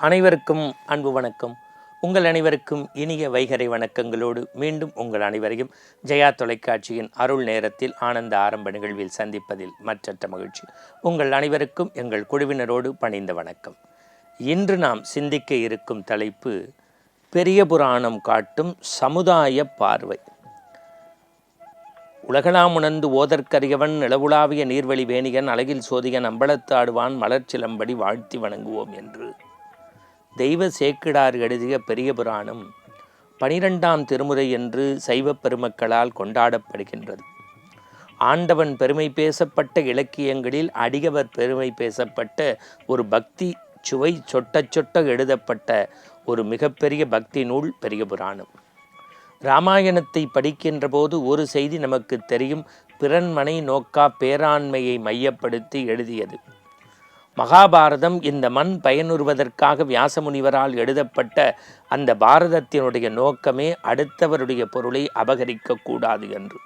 அனைவருக்கும் அன்பு வணக்கம். உங்கள் அனைவருக்கும் இனிய வைகரை வணக்கங்களோடு மீண்டும் உங்கள் அனைவரையும் ஜெயா தொலைக்காட்சியின் அருள் நேரத்தில் ஆனந்த ஆரம்ப நிகழ்வில் சந்திப்பதில் மற்றற்ற மகிழ்ச்சி. உங்கள் அனைவருக்கும் எங்கள் குழுவினரோடு பணிந்த வணக்கம். இன்று நாம் சிந்திக்க இருக்கும் தலைப்பு பெரிய புராணம் காட்டும் சமுதாய பார்வை. உலகளாம் உணர்ந்து ஓதற்கரியவன் நிலவுலாவிய நீர்வழி வேணியன் அழகில் சோதிகன் அம்பலத்து ஆடுவான் மலர்ச்சிலம்படி வாழ்த்தி வணங்குவோம் என்று. தெய்வ சேக்கிடார் எழுதிய பெரிய புராணம் பனிரெண்டாம் திருமுறை என்று சைவப் பெருமக்களால் கொண்டாடப்படுகின்றது. ஆண்டவன் பெருமை பேசப்பட்ட இலக்கியங்களில் அடிகவர் பெருமை பேசப்பட்ட ஒரு பக்தி சுவை சொட்ட சொட்ட எழுதப்பட்ட ஒரு மிகப்பெரிய பக்தி நூல் பெரிய புராணம். ராமாயணத்தை படிக்கின்ற போது ஒரு செய்தி நமக்கு தெரியும் பிறன்மனை நோக்கா பேராண்மையை மையப்படுத்தி எழுதியது. மகாபாரதம் இந்த மண் பயனுறுவதற்காக வியாசமுனிவரால் எழுதப்பட்ட அந்த பாரதத்தினுடைய நோக்கமே அடுத்தவருடைய பொருளை அபகரிக்கக்கூடாது என்று.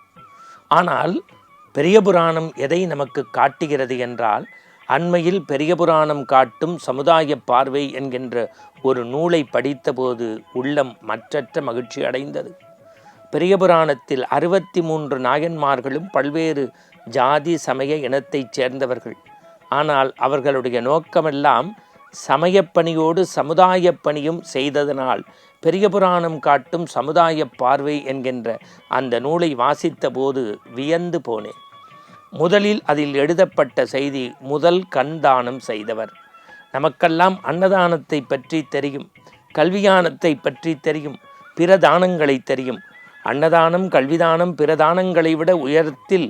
ஆனால் பெரிய புராணம் எதை நமக்கு காட்டுகிறது என்றால் அண்மையில் பெரிய புராணம் காட்டும் சமுதாய பார்வை என்கின்ற ஒரு நூலை படித்தபோது உள்ளம் மற்றற்ற மகிழ்ச்சி அடைந்தது. பெரிய புராணத்தில் அறுபத்தி மூன்று நாயன்மார்களும் பல்வேறு ஜாதி சமய இனத்தைச் சேர்ந்தவர்கள். ஆனால் அவர்களுடைய நோக்கமெல்லாம் சமயப்பணியோடு சமுதாய பணியும் செய்ததனால் பெரிய புராணம் காட்டும் சமுதாய பார்வை என்கின்ற அந்த நூலை வாசித்த போது வியந்து போனேன். முதலில் அதில் எழுதப்பட்ட செய்தி முதல் கண் தானம் செய்தவர். நமக்கெல்லாம் அன்னதானத்தை பற்றி தெரியும் கல்வியானத்தை பற்றி தெரியும் பிற தானங்களை தெரியும். அன்னதானம் கல்விதானம் பிற தானங்களை விட உயரத்தில்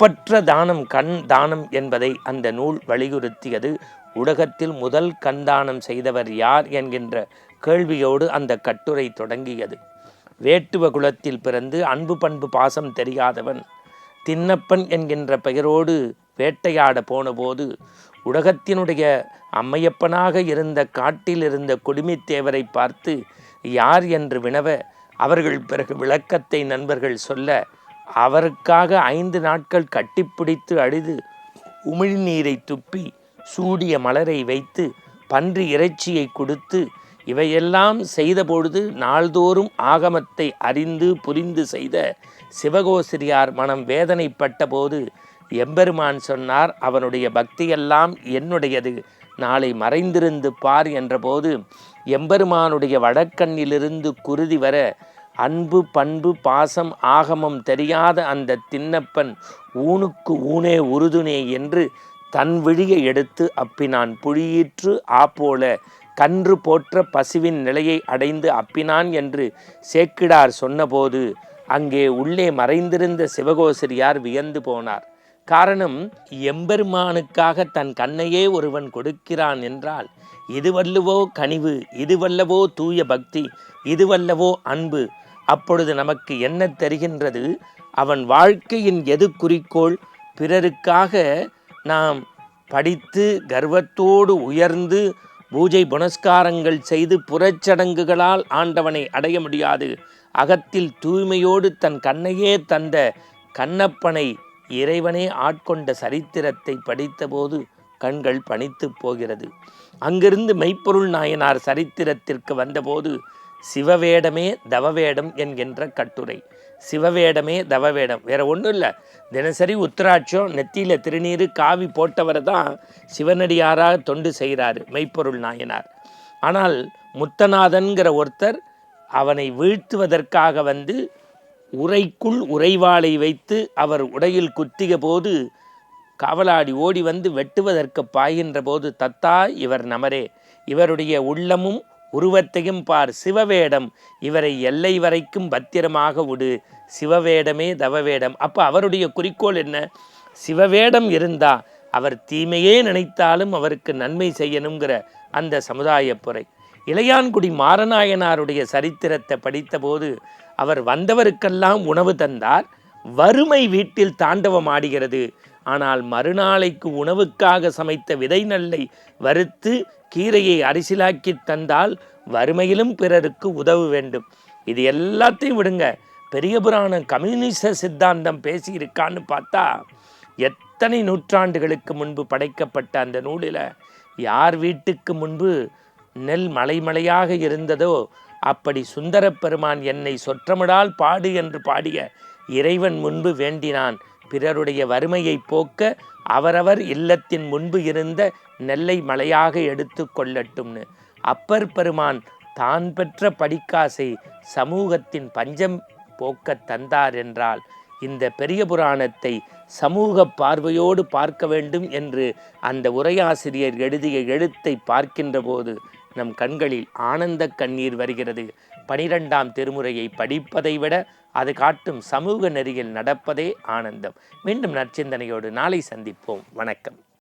ஒப்பற்ற தானம் கண் தானம் என்பதை அந்த நூல் வலியுறுத்தியது. உலகத்தில் முதல் கண் தானம் செய்தவர் யார் என்கின்ற கேள்வியோடு அந்த கட்டுரை தொடங்கியது. வேட்டுவ குலத்தில் பிறந்து அன்பு பண்பு பாசம் தெரியாதவன் தின்னப்பன் என்கின்ற பெயரோடு வேட்டையாட போனபோது உலகத்தினுடைய அம்மையப்பனாக இருந்த காட்டில் இருந்த குடுமித்தேவரை பார்த்து யார் என்று வினவ அவர்கள் பிறகு விளக்கத்தை நண்பர்கள் சொல்ல அவருக்காக ஐந்து நாட்கள் கட்டிப்பிடித்து அழுது உமிழ்நீரை துப்பி சூடிய மலரை வைத்து பன்றி இறைச்சியை கொடுத்து இவையெல்லாம் செய்தபொழுது நாள்தோறும் ஆகமத்தை அறிந்து புரிந்து செய்த சிவகோசிரியார் மனம் வேதனைப்பட்ட போது எம்பெருமான் சொன்னார் அவனுடைய பக்தியெல்லாம் என்னுடையது. நாளை மறைந்திருந்து பார் என்றபோது எம்பெருமானுடைய வடக்கண்ணிலிருந்து குருதி வர அன்பு பண்பு பாசம் ஆகமம் தெரியாத அந்த தின்னப்பன் ஊனுக்கு ஊனே உறுதுனே என்று தன் விழியை எடுத்து அப்பினான் புழியீற்று ஆப்போல கன்று போற்ற பசுவின் நிலையை அடைந்து அப்பினான் என்று சேக்கிடார் சொன்னபோது அங்கே உள்ளே மறைந்திருந்த சிவகோசரியார் வியந்து போனார். காரணம் எம்பெருமானுக்காக தன் கண்ணையே ஒருவன் கொடுக்கிறான் என்றால் இதுவல்லவோ கனிவு இதுவல்லவோ தூய பக்தி இதுவல்லவோ அன்பு அப்பொழுது நமக்கு என்ன தெரிகின்றது? அவன் வாழ்க்கையின் எது குறிக்கோள்? பிறருக்காக நாம் படித்து கர்வத்தோடு உயர்ந்து பூஜை புனஸ்காரங்கள் செய்து புறச்சடங்குகளால் ஆண்டவனை அடைய முடியாது. அகத்தில் தூய்மையோடு தன் கண்ணையே தந்த கண்ணப்பனை இறைவனே ஆட்கொண்ட சரித்திரத்தை படித்தபோது கண்கள் பணித்து போகிறது. அங்கிருந்து மெய்ப்பொருள் நாயனார் சரித்திரத்திற்கு வந்தபோது சிவவேடமே தவவேடம் என்கின்ற கட்டுரை. சிவவேடமே தவவேடம். வேற ஒன்றும் இல்லை. தினசரி உத்திராட்சம் நெத்தியில் திருநீர் காவி போட்டவரை தான் சிவனடியாராக தொண்டு செய்கிறாரு மெய்ப்பொருள் நாயனார். ஆனால் முத்தநாதன்கிற ஒருத்தர் அவனை வீழ்த்துவதற்காக வந்து உரைக்குள் உறைவாளை வைத்து அவர் உடையில் குத்திய போது காவலாடி ஓடி வந்து வெட்டுவதற்கு பாய்கின்ற போது தத்தா இவர் நமரே. இவருடைய உள்ளமும் உருவத்தையும் பார். சிவவேடம் இவரை எல்லை வரைக்கும் பத்திரமாக விடு. சிவவேடமே தவவேடம். அப்போ அவருடைய குறிக்கோள் என்ன? சிவவேடம் இருந்தா அவர் தீமையே நினைத்தாலும் அவருக்கு நன்மை செய்யணுங்கிற அந்த சமுதாய புரை இளையான்குடி மாரநாயனாருடைய சரித்திரத்தை படித்தபோது அவர் வந்தவருக்கெல்லாம் உணவு தந்தார். வறுமை வீட்டில் தாண்டவம் ஆடுகிறது. ஆனால் மறுநாளைக்கு உணவுக்காக சமைத்த விதை நெல்லை வறுத்து கீரையை அரிசிலாக்கி தந்தால் வறுமையிலும் பிறருக்கு உதவ வேண்டும். இது எல்லாத்தையும் விடுங்க. பெரிய புராணம் கம்யூனிச சித்தாந்தம் பேசியிருக்கான்னு பார்த்தா எத்தனை நூற்றாண்டுகளுக்கு முன்பு படைக்கப்பட்ட அந்த நூலில் யார் வீட்டுக்கு முன்பு நெல் மலைமலையாக இருந்ததோ அப்படி சுந்தரப் பெருமான் என்னை சொற்றமிடால் பாடு என்று பாடிய இறைவன் முன்பு வேண்டினான். பிறருடைய வறுமையை போக்க அவரவர் இல்லத்தின் முன்பு இருந்த நெல்லை மலையாக எடுத்து கொள்ளட்டும்னு. அப்பர் பெருமான் தான் பெற்ற படிக்காசை சமூகத்தின் பஞ்சம் போக்க தந்தார் என்றால் இந்த பெரிய புராணத்தை சமூக பார்வையோடு பார்க்க வேண்டும் என்று அந்த உரையாசிரியர் எழுதிய எழுத்தை பார்க்கின்ற போது நம் கண்களில் ஆனந்த கண்ணீர் வருகிறது. பனிரெண்டாம் திருமுறையை படிப்பதை விட அது காட்டும் சமூக நெறியில் நடப்பதே ஆனந்தம். மீண்டும் நற்சிந்தனையோடு நாளை சந்திப்போம். வணக்கம்.